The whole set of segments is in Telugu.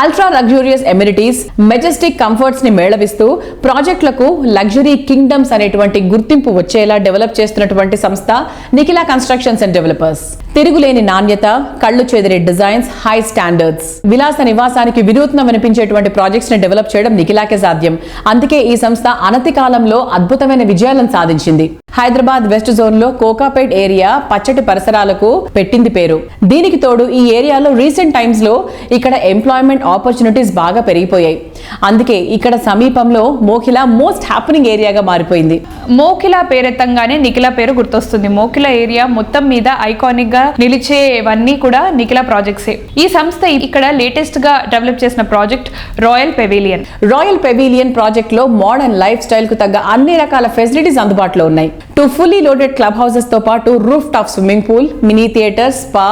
అల్ట్రా లగ్జూరియస్ ఎమ్యూనిటీస్ మెజెస్టిక్ కంఫర్ట్స్ని మేళవిస్తూ ప్రాజెక్టులకు లగ్జరీ కింగ్డమ్స్ అనేటువంటి గుర్తింపు వచ్చేలా డెవలప్ చేస్తున్నటువంటి సంస్థ నిఖిలా కన్స్ట్రక్షన్స్ అండ్ డెవలపర్స్. తిరుగులేని నాణ్యత కళ్ళు చెదిరే డిజైన్స్ హై స్టాండర్డ్స్. విలాస నివాసానికి వినూత్నం అనిపించేటువంటి ప్రాజెక్ట్స్ని డెవలప్ చేయడం నిఖిలాకే సాధ్యం. అందుకే ఈ సంస్థ అనతి కాలంలో అద్భుతమైన విజయాలను సాధించింది. హైదరాబాద్ వెస్ట్ జోన్లో కోకాపేట్ ఏరియా పచ్చటి పరిసరాలకు పెట్టింది పేరు. దీనికి తోడు ఈ ఏరియాలో రీసెంట్ టైమ్స్లో ఇక్కడ ఎంప్లాయ్మెంట్ ఆపర్చునిటీస్ బాగా పెరిగిపోయాయి. అందుకే ఇక్కడ సమీపంలో మోఖిలా మోస్ట్ హ్యాపెనింగ్ ఏరియాగా మారిపోయింది. మోకిలా పేరెత్తంగానే నిఖిల పేరు గుర్తొస్తుంది. మోకిలా ఏరియా మొత్తం మీద ఐకానిక్గా నిలిచేవన్నీ కూడా నిఖిల ప్రాజెక్ట్సే ఈ సంస్థ ఇక్కడ లేటెస్ట్గా డెవలప్ చేసిన project royal pavilion royal pavilion ప్రాజెక్ట్లో మోడర్న్ లైఫ్ స్టైల్కు తగ్గ అన్ని రకాల ఫెసిలిటీస్ అందుబాటులో ఉన్నాయి. టూ ఫుల్లీ లోడెడ్ క్లబ్ హౌసెస్తో పాటు rooftop swimming pool mini theatre spa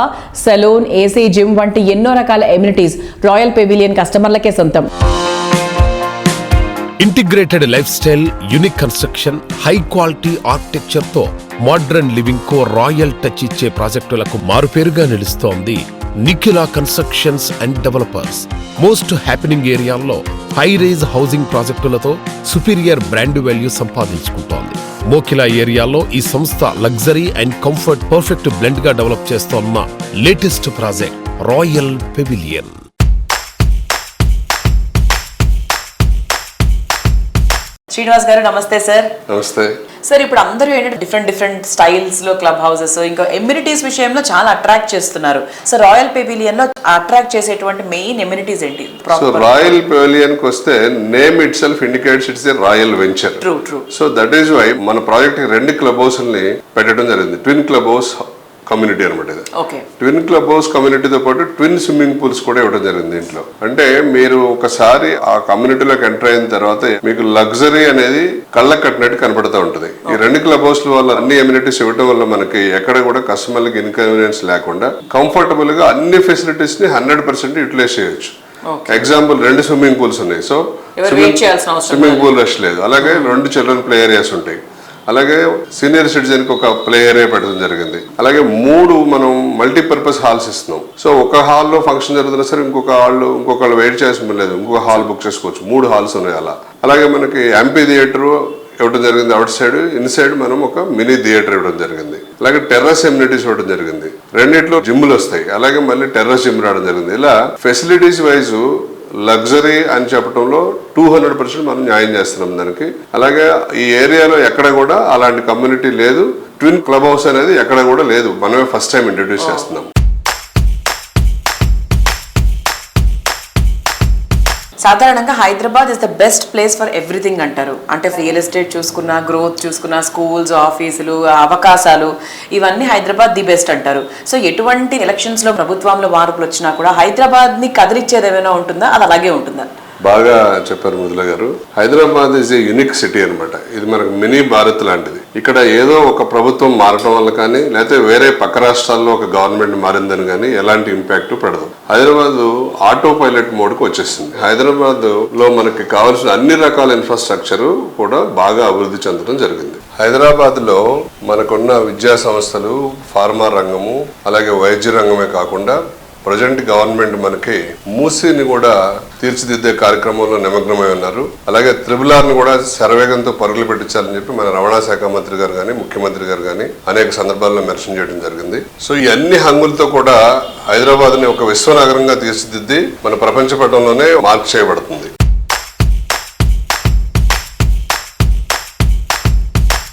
salon AC gym వంటి ఎన్నో రకాల ఎమ్యూనిటీస్ రాయల్ పెవిలియన్ కస్టమర్లకే సొంతం. Integrated lifestyle unique construction high quality ఆర్కిటెక్చర్తో modern living కో రాయల్ టచ్ ఇచ్చే ప్రాజెక్టులకు మారుపేరుగా నిలుస్తోంది Nikhila constructions and developers. Most happening ఏరియాల్లో హై రేజ్ హౌసింగ్ ప్రాజెక్టులతో సుపీరియర్ బ్రాండ్ వాల్యూ సంపాదించుకుంటోంది. మోకిలా ఏరియాలో ఈ సంస్థ లగ్జరీ అండ్ కంఫర్ట్ పర్ఫెక్ట్ బ్లెండ్గా డెవలప్ చేస్తోన్న latest project royal pavilion. Srinivas garu నమస్తే సార్. నమస్తే. సార్ ఇప్పుడు అందరూ ఏంటంటే డిఫరెంట్ డిఫరెంట్ స్టైల్స్లో క్లబ్ హౌసెస్ ఇంకా ఎమ్యూనిటీస్ విషయంలో చాలా అట్రాక్ట్ చేస్తున్నారు. సో రాయల్ పెవిలియన్లో అట్రాక్ట్ చేసేటువంటి మెయిన్ ఎమ్యూనిటీస్ ఏంటి? సో రాయల్ పెవిలియన్కి వస్తే name itself indicates it's a royal venture true true so that is why మన ప్రాజెక్ట్ రెండు క్లబ్ హౌస్ని పెట్టడం జరిగింది. ట్విన్ క్లబ్ హౌస్ కమ్యూనిటీ అనమాట ఇది. ట్విన్ క్లబ్ హౌస్ కమ్యూనిటీతో పాటు ట్విన్ స్విమ్మింగ్ పూల్స్ కూడా ఇవ్వడం జరిగింది దీంట్లో అంటే మీరు ఒకసారి ఆ కమ్యూనిటీలోకి ఎంటర్ అయిన తర్వాత మీకు లగ్జరీ అనేది కళ్ళ కట్టినట్టు కనపడుతూ ఉంటుంది. ఈ రెండు క్లబ్ హౌస్ వల్ల అన్ని ఎమ్యూనిటీస్ ఇవ్వడం వల్ల మనకి ఎక్కడ కూడా కస్టమర్లకి ఇన్కన్వీనియన్స్ లేకుండా కంఫర్టబుల్గా అన్ని ఫెసిలిటీస్ని హండ్రెడ్ పర్సెంట్ యూటిలైజ్ చేయొచ్చు. ఎగ్జాంపుల్ రెండు స్విమ్మింగ్ పూల్స్ ఉన్నాయి. సో స్విమ్మింగ్ పూల్ రష్ లేదు. అలాగే రెండు చిల్డ్రన్ ప్లే ఏరియాస్ ఉంటాయి. అలాగే సీనియర్ సిటిజన్కి ఒక ప్లే ఏరియా పెట్టడం జరిగింది. అలాగే మూడు మనం మల్టీపర్పస్ హాల్స్ ఇస్తున్నాం. సో ఒక హాల్లో ఫంక్షన్ జరుగుతున్నా సరే ఇంకొక హాల్ ఇంకొకళ్ళు వెయిట్ చేసిన లేదు. ఇంకొక హాల్ బుక్ చేసుకోవచ్చు. మూడు హాల్స్ ఉన్నాయి అలా. అలాగే మనకి ఎంపీ థియేటర్ ఇవ్వడం జరిగింది అవుట్ సైడ్. ఇన్సైడ్ మనం ఒక మినీ థియేటర్ ఇవ్వడం జరిగింది. అలాగే టెర్రస్ ఎమ్యూనిటీస్ ఇవ్వడం జరిగింది. రెండిట్లో జిమ్లు వస్తాయి. అలాగే మళ్ళీ టెర్రస్ జిమ్ రావడం జరిగింది. ఇలా ఫెసిలిటీస్ వైజ్ లగ్జరీ అని చెప్పడంలో టూ హండ్రెడ్ పర్సెంట్ మనం న్యాయం చేస్తున్నాం దానికి. అలాగే ఈ ఏరియాలో ఎక్కడ కూడా అలాంటి కమ్యూనిటీ లేదు. ట్విన్ క్లబ్ హౌస్ అనేది ఎక్కడ కూడా లేదు. మనమే ఫస్ట్ టైం ఇంట్రడ్యూస్ చేస్తున్నాం. సాధారణంగా Hyderabad is the best place for everything అంటారు. అంటే రియల్ ఎస్టేట్ చూసుకున్న గ్రోత్ చూసుకున్న స్కూల్స్ ఆఫీసులు అవకాశాలు ఇవన్నీ హైదరాబాద్ ది బెస్ట్ అంటారు. సో ఎటువంటి ఎలక్షన్స్లో ప్రభుత్వంలో మార్పులు వచ్చినా కూడా హైదరాబాద్ని కదిలిచ్చేది ఏమైనా ఉంటుందా? అది అలాగే ఉంటుందా బాగా చెప్పారు Mudula garu. Hyderabad is a unique city అనమాట ఇది మనకు మినీ భారత్ లాంటిది. ఇక్కడ ఏదో ఒక ప్రభుత్వం మారడం వల్ల కానీ లేకపోతే వేరే పక్క రాష్ట్రాల్లో ఒక గవర్నమెంట్ మారిందని కానీ ఎలాంటి ఇంపాక్ట్ పడదు. హైదరాబాద్ ఆటో పైలట్ మోడ్కి వచ్చేసింది. హైదరాబాద్లో మనకి కావాల్సిన అన్ని రకాల ఇన్ఫ్రాస్ట్రక్చర్ కూడా బాగా అభివృద్ధి చెందడం జరిగింది. హైదరాబాద్లో మనకున్న విద్యా సంస్థలు ఫార్మా రంగము అలాగే వైద్య రంగమే కాకుండా ప్రజెంట్ గవర్నమెంట్ మనకి మూసీని కూడా తీర్చిదిద్దే కార్యక్రమంలో నిమగ్నమై ఉన్నారు. అలాగే త్రిబులార్ని కూడా శరవేగంతో పరుగులు పెట్టించాలని చెప్పి మన రవాణా శాఖ మంత్రి గారు కానీ ముఖ్యమంత్రి గారు కానీ అనేక సందర్భాల్లో మెన్షన్ చేయడం జరిగింది. సో ఈ అన్ని హంగులతో కూడా హైదరాబాద్ని ఒక విశ్వనగరంగా తీర్చిదిద్ది మన ప్రపంచ పటంలోనే మార్క్ చేయబడుతుంది.